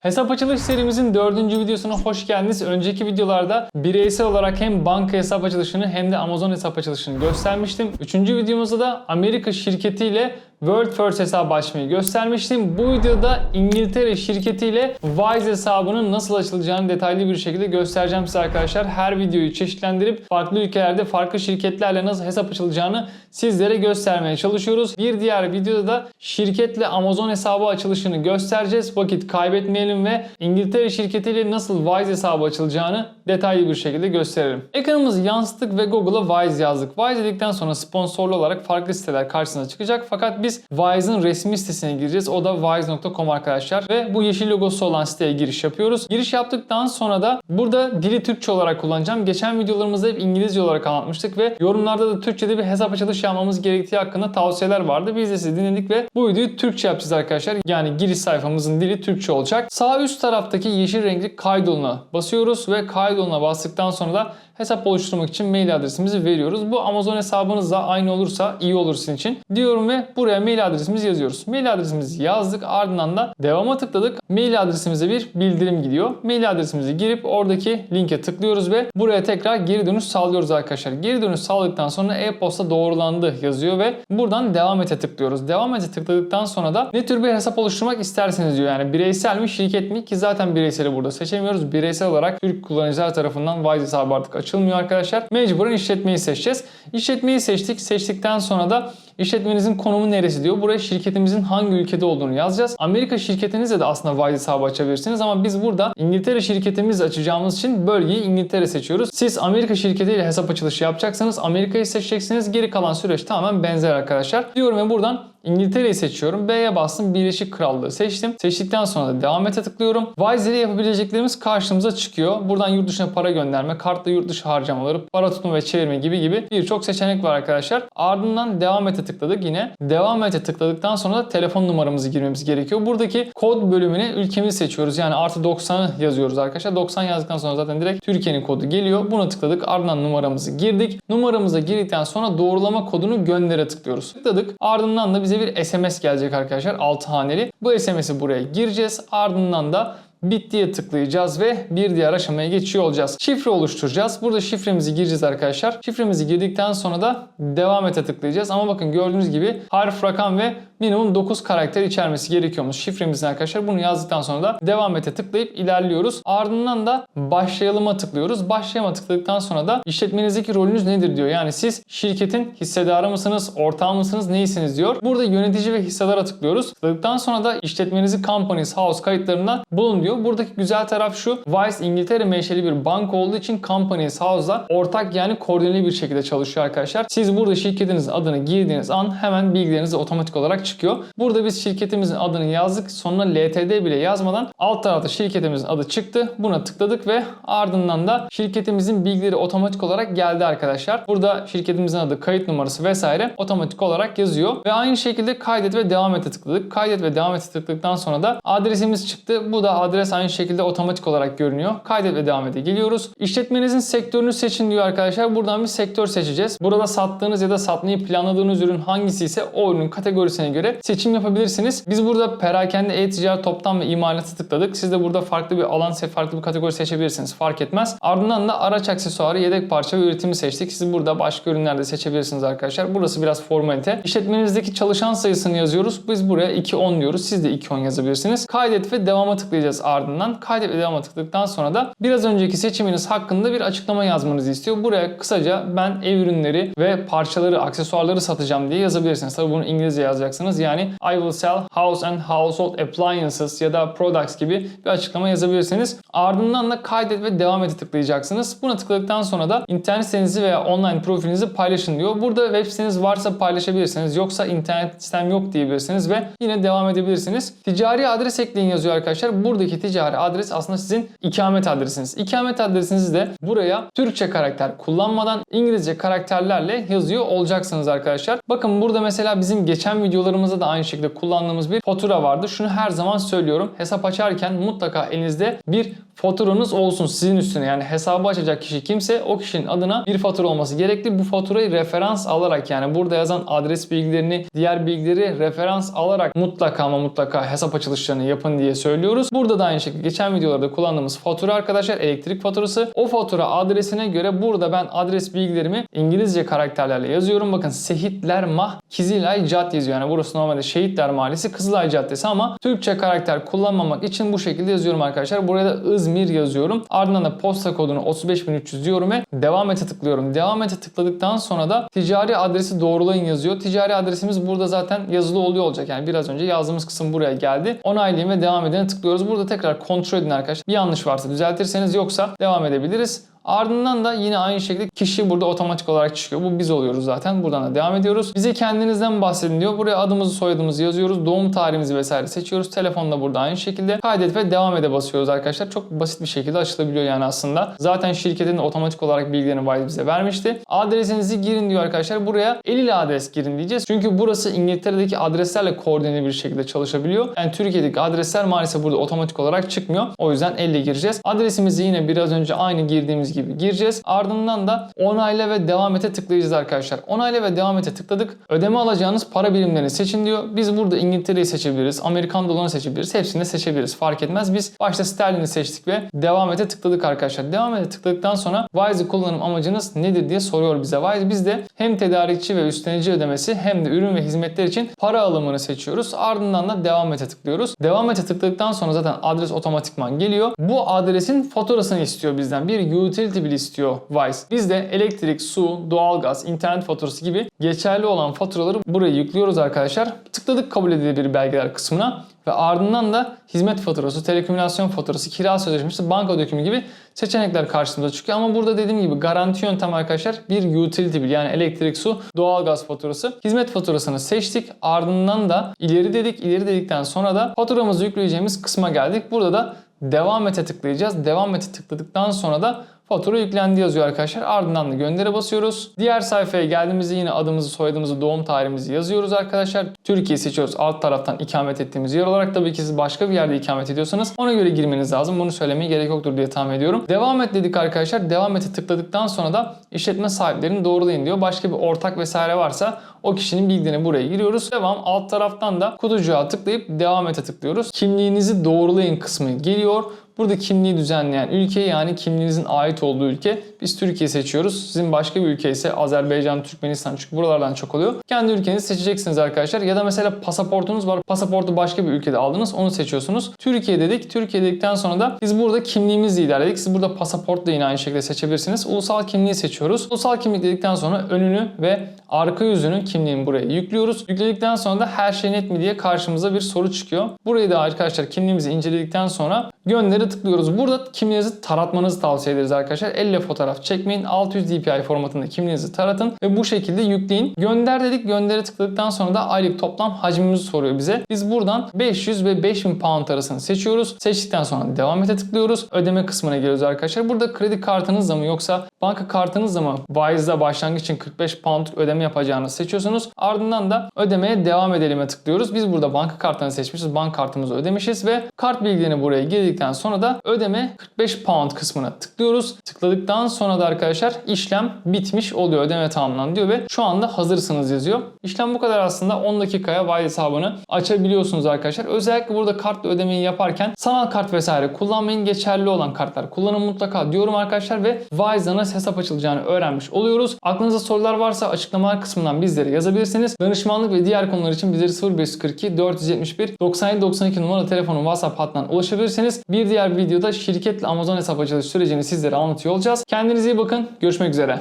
Hesap açılış serimizin dördüncü videosuna hoş geldiniz. Önceki videolarda bireysel olarak hem banka hesap açılışını hem de Amazon hesap açılışını göstermiştim. Üçüncü videomuzda da Amerika şirketiyle World First hesabı açmayı göstermiştim. Bu videoda İngiltere şirketiyle Wise hesabının nasıl açılacağını detaylı bir şekilde göstereceğim size arkadaşlar. Her videoyu çeşitlendirip farklı ülkelerde farklı şirketlerle nasıl hesap açılacağını sizlere göstermeye çalışıyoruz. Bir diğer videoda da şirketle Amazon hesabı açılışını göstereceğiz. Vakit kaybetmeyelim ve İngiltere şirketiyle nasıl Wise hesabı açılacağını detaylı bir şekilde gösterelim. Ekranımızı yansıttık ve Google'a Wise yazdık. Wise dedikten sonra sponsorlu olarak farklı siteler karşısına çıkacak. Fakat biz Wise'ın resmi sitesine gireceğiz. O da wise.com arkadaşlar. Ve bu yeşil logosu olan siteye giriş yapıyoruz. Giriş yaptıktan sonra da burada dili Türkçe olarak kullanacağım. Geçen videolarımızda hep İngilizce olarak anlatmıştık ve yorumlarda da Türkçe'de bir hesap açılış yapmamız gerektiği hakkında tavsiyeler vardı. Biz de sizi dinledik ve bu videoyu Türkçe yapacağız arkadaşlar. Yani giriş sayfamızın dili Türkçe olacak. Sağ üst taraftaki yeşil renkli kaydoluna basıyoruz ve kaydoluna bastıktan sonra da hesap oluşturmak için mail adresimizi veriyoruz. Bu Amazon hesabınızla aynı olursa iyi olur sizin için diyorum ve buraya mail adresimizi yazıyoruz. Mail adresimizi yazdık ardından da devama tıkladık. Mail adresimize bir bildirim gidiyor. Mail adresimizi girip oradaki linke tıklıyoruz ve buraya tekrar geri dönüş sağlıyoruz arkadaşlar. Geri dönüş sağladıktan sonra e-posta doğrulandı yazıyor ve buradan devam ete tıklıyoruz. Devam ete tıkladıktan sonra da ne tür bir hesap oluşturmak isterseniz diyor. Yani bireysel mi şirket mi ki zaten bireyseli burada seçemiyoruz. Bireysel olarak Türk kullanıcılar tarafından Wise hesabı artık açılmıyor arkadaşlar. Mecburen işletmeyi seçeceğiz. İşletmeyi seçtik. Seçtikten sonra da işletmenizin konumu neresi diyor. Buraya şirketimizin hangi ülkede olduğunu yazacağız. Amerika şirketinizle de aslında Wise hesabı açabilirsiniz ama biz burada İngiltere şirketimiz açacağımız için bölgeyi İngiltere seçiyoruz. Siz Amerika şirketiyle hesap açılışı yapacaksanız Amerika'yı seçeceksiniz. Geri kalan süreç tamamen benzer arkadaşlar. Diyorum ve buradan İngiltere'yi seçiyorum. B'ye bastım. Birleşik Krallığı seçtim. Seçtikten sonra da devam ete tıklıyorum. Wise ile yapabileceklerimiz karşımıza çıkıyor. Buradan yurt dışına para gönderme, kartla yurt dışı harcamaları, para tutma ve çevirme gibi gibi birçok seçenek var arkadaşlar. Ardından devam ete tıkladık yine. Devam ete tıkladıktan sonra da telefon numaramızı girmemiz gerekiyor. Buradaki kod bölümüne ülkemizi seçiyoruz. Yani artı 90'ı yazıyoruz arkadaşlar. 90 yazdıktan sonra zaten direkt Türkiye'nin kodu geliyor. Buna tıkladık. Ardından numaramızı girdik. Numaramıza girdikten sonra doğrulama kodunu göndere tıklıyoruz. Tıkladık. Ardından da bize bir SMS gelecek arkadaşlar 6 haneli. Bu SMS'i buraya gireceğiz. Ardından da Bittiye tıklayacağız ve bir diğer aşamaya geçiyor olacağız. Şifre oluşturacağız. Burada şifremizi gireceğiz arkadaşlar. Şifremizi girdikten sonra da devam ete tıklayacağız. Ama bakın gördüğünüz gibi harf, rakam ve minimum 9 karakter içermesi gerekiyormuş şifremizin arkadaşlar. Bunu yazdıktan sonra da devam ete tıklayıp ilerliyoruz. Ardından da başlayalıma tıklıyoruz. Başlayama tıkladıktan sonra da işletmenizdeki rolünüz nedir diyor. Yani siz şirketin hissedarı mısınız, ortağı mısınız, neysiniz diyor. Burada yönetici ve hissedara tıklıyoruz. Tıkladıktan sonra da işletmenizi companies, house kayıtlarına bulun diyor. Buradaki güzel taraf şu. Wise İngiltere menşeli bir banka olduğu için companies, house'la ortak yani koordineli bir şekilde çalışıyor arkadaşlar. Siz burada şirketinizin adını girdiğiniz an hemen bilgileriniz otomatik olarak çıkıyor. Burada biz şirketimizin adını yazdık. Sonuna LTD bile yazmadan alt tarafta şirketimizin adı çıktı. Buna tıkladık ve ardından da şirketimizin bilgileri otomatik olarak geldi arkadaşlar. Burada şirketimizin adı, kayıt numarası vesaire otomatik olarak yazıyor. Ve aynı şekilde kaydet ve devam ete tıkladık. Kaydet ve devam ete tıkladıktan sonra da adresimiz çıktı. Bu da adres aynı şekilde otomatik olarak görünüyor. Kaydet ve devam ete geliyoruz. İşletmenizin sektörünü seçin diyor arkadaşlar. Buradan bir sektör seçeceğiz. Burada sattığınız ya da satmayı planladığınız ürün hangisi ise o ürünün kategorisine göre seçim yapabilirsiniz. Biz burada perakende, e-ticaret, toptan ve imalatı tıkladık. Siz de burada farklı bir alan, farklı bir kategori seçebilirsiniz. Fark etmez. Ardından da araç aksesuarı, yedek parça ve üretimi seçtik. Siz burada başka ürünler de seçebilirsiniz arkadaşlar. Burası biraz formalite. İşletmenizdeki çalışan sayısını yazıyoruz. Biz buraya 2.10 diyoruz. Siz de 2.10 yazabilirsiniz. Kaydet ve devama tıklayacağız ardından. Kaydet ve devama tıkladıktan sonra da biraz önceki seçiminiz hakkında bir açıklama yazmanızı istiyor. Buraya kısaca ben ev ürünleri ve parçaları, aksesuarları satacağım diye yazabilirsiniz. Tabii bunu İngilizce yazacaksınız. Yani I will sell house and household appliances ya da products gibi bir açıklama yazabilirsiniz. Ardından da kaydet ve devam ete tıklayacaksınız. Buna tıkladıktan sonra da internet sitenizi veya online profilinizi paylaşın diyor. Burada web siteniz varsa paylaşabilirsiniz. Yoksa internet sitem yok diyebilirsiniz ve yine devam edebilirsiniz. Ticari adres ekleyin yazıyor arkadaşlar. Buradaki ticari adres aslında sizin ikamet adresiniz. İkamet adresinizi de buraya Türkçe karakter kullanmadan İngilizce karakterlerle yazıyor olacaksınız arkadaşlar. Bakın burada mesela bizim geçen videolarımızda da aynı şekilde kullandığımız bir fatura vardı. Şunu her zaman söylüyorum. Hesap açarken mutlaka elinizde bir faturanız olsun sizin üstüne. Yani hesabı açacak kişi kimse o kişinin adına bir fatura olması gerekli. Bu faturayı referans alarak yani burada yazan adres bilgilerini, diğer bilgileri referans alarak mutlaka ama mutlaka hesap açılışlarını yapın diye söylüyoruz. Burada da aynı şekilde geçen videolarda kullandığımız fatura arkadaşlar elektrik faturası. O fatura adresine göre burada ben adres bilgilerimi İngilizce karakterlerle yazıyorum. Bakın Sehitler Mah Kizilay Cad yazıyor. Yani burası normalde Şehitler Mahallesi Kızılay Caddesi ama Türkçe karakter kullanmamak için bu şekilde yazıyorum arkadaşlar. Buraya da İzmir yazıyorum. Ardından da posta kodunu 35300 diyorum ve devam ete tıklıyorum. Devam ete tıkladıktan sonra da ticari adresi doğrulayın yazıyor. Ticari adresimiz burada zaten yazılı oluyor olacak. Yani biraz önce yazdığımız kısım buraya geldi. Onaylayın ve devam edene tıklıyoruz. Burada tekrar kontrol edin arkadaşlar. Bir yanlış varsa düzeltirseniz yoksa devam edebiliriz. Ardından da yine aynı şekilde kişi burada otomatik olarak çıkıyor. Bu biz oluyoruz zaten. Buradan da devam ediyoruz. Bize kendinizden bahsedin diyor. Buraya adımızı soyadımızı yazıyoruz. Doğum tarihimizi vesaire seçiyoruz. Telefonda burada aynı şekilde. Kaydet ve devam ede basıyoruz arkadaşlar. Çok basit bir şekilde açılabiliyor yani aslında. Zaten şirketin otomatik olarak bilgilerini Wise bize vermişti. Adresinizi girin diyor arkadaşlar. Buraya el ile adres girin diyeceğiz. Çünkü burası İngiltere'deki adreslerle koordineli bir şekilde çalışabiliyor. Yani Türkiye'deki adresler maalesef burada otomatik olarak çıkmıyor. O yüzden elle gireceğiz. Adresimizi yine biraz önce aynı girdiğimiz gibi gireceğiz. Ardından da onayla ve devam ete tıklayacağız arkadaşlar. Onayla ve devam ete tıkladık. Ödeme alacağınız para birimlerini seçin diyor. Biz burada İngiltere'yi seçebiliriz. Amerikan dolarını seçebiliriz. Hepsini de seçebiliriz. Fark etmez. Biz başta sterlini seçtik ve devam ete tıkladık arkadaşlar. Devam ete tıkladıktan sonra Wise'ı kullanım amacınız nedir diye soruyor bize Wise. Biz de hem tedarikçi ve üstlenici ödemesi hem de ürün ve hizmetler için para alımını seçiyoruz. Ardından da devam ete tıklıyoruz. Devam ete tıkladıktan sonra zaten adres otomatikman geliyor. Bu adresin faturasını istiyor bizden. Bir utility bill istiyor Wise. Biz de elektrik, su, doğalgaz, internet faturası gibi geçerli olan faturaları buraya yüklüyoruz arkadaşlar. Tıkladık kabul edilebilir belgeler kısmına ve ardından da hizmet faturası, telekomünikasyon faturası, kira sözleşmesi, banka dökümü gibi seçenekler karşımıza çıkıyor. Ama burada dediğim gibi garanti yöntem arkadaşlar bir utility bill yani elektrik, su, doğalgaz faturası. Hizmet faturasını seçtik. Ardından da ileri dedik. İleri dedikten sonra da faturamızı yükleyeceğimiz kısma geldik. Burada da devam ete tıklayacağız. Devam ete tıkladıktan sonra da fatura yüklendi yazıyor arkadaşlar. Ardından da göndere basıyoruz. Diğer sayfaya geldiğimizde yine adımızı, soyadımızı, doğum tarihimizi yazıyoruz arkadaşlar. Türkiye seçiyoruz. Alt taraftan ikamet ettiğimiz yer olarak tabii ki siz başka bir yerde ikamet ediyorsanız ona göre girmeniz lazım. Bunu söylemeye gerek yoktur diye tahmin ediyorum. Devam et dedik arkadaşlar. Devam ete tıkladıktan sonra da işletme sahiplerini doğrulayın diyor. Başka bir ortak vesaire varsa o kişinin bilgilerini buraya giriyoruz. Devam alt taraftan da kutucuğa tıklayıp devam ete tıklıyoruz. Kimliğinizi doğrulayın kısmı geliyor. Burada kimliği düzenleyen ülke yani kimliğinizin ait olduğu ülke. Biz Türkiye seçiyoruz. Sizin başka bir ülke ise Azerbaycan, Türkmenistan çünkü buralardan çok oluyor. Kendi ülkenizi seçeceksiniz arkadaşlar. Ya da mesela pasaportunuz var. Pasaportu başka bir ülkede aldınız. Onu seçiyorsunuz. Türkiye dedik. Türkiye dedikten sonra da biz burada kimliğimizle ilerledik. Siz burada pasaport da yine aynı şekilde seçebilirsiniz. Ulusal kimliği seçiyoruz. Ulusal kimlik dedikten sonra önünü ve arka yüzünün kimliğini buraya yüklüyoruz. Yükledikten sonra da her şey net mi diye karşımıza bir soru çıkıyor. Burayı da arkadaşlar kimliğimizi inceledikten sonra gönderi tıklıyoruz. Burada kimliğinizi taratmanızı tavsiye ederiz arkadaşlar. Elle fotoğraf çekmeyin. 600 dpi formatında kimliğinizi taratın ve bu şekilde yükleyin. Gönder dedik. Gönderi tıkladıktan sonra da aylık toplam hacmimizi soruyor bize. Biz buradan 500 ve 5000 pound arasını seçiyoruz. Seçtikten sonra devam ete tıklıyoruz. Ödeme kısmına geliyoruz arkadaşlar. Burada kredi kartınızla mı yoksa banka kartınızla mı Wise'da başlangıç için 45 pound ödeme yapacağınızı seçiyorsunuz. Ardından da ödemeye devam edelim'e tıklıyoruz. Biz burada banka kartını seçmişiz. Banka kartımızı ödemişiz ve kart bilgilerini buraya girdikten sonra da ödeme 45 pound kısmına tıklıyoruz. Tıkladıktan sonra da arkadaşlar işlem bitmiş oluyor. Ödeme tamamlandı diyor ve şu anda hazırsınız yazıyor. İşlem bu kadar aslında 10 dakikaya Wise hesabını açabiliyorsunuz arkadaşlar. Özellikle burada kartla ödemeyi yaparken sanal kart vesaire kullanmayın. Geçerli olan kartlar kullanın mutlaka diyorum arkadaşlar ve Wise'da nasıl hesap açılacağını öğrenmiş oluyoruz. Aklınızda sorular varsa açıklamalar kısmından bizlere yazabilirsiniz. Danışmanlık ve diğer konular için bizleri 0542 471 97 92 numaralı telefonu WhatsApp hattından ulaşabilirsiniz. Bir diğer videoda şirketle Amazon hesap açılış sürecini sizlere anlatıyor olacağız. Kendinize iyi bakın. Görüşmek üzere.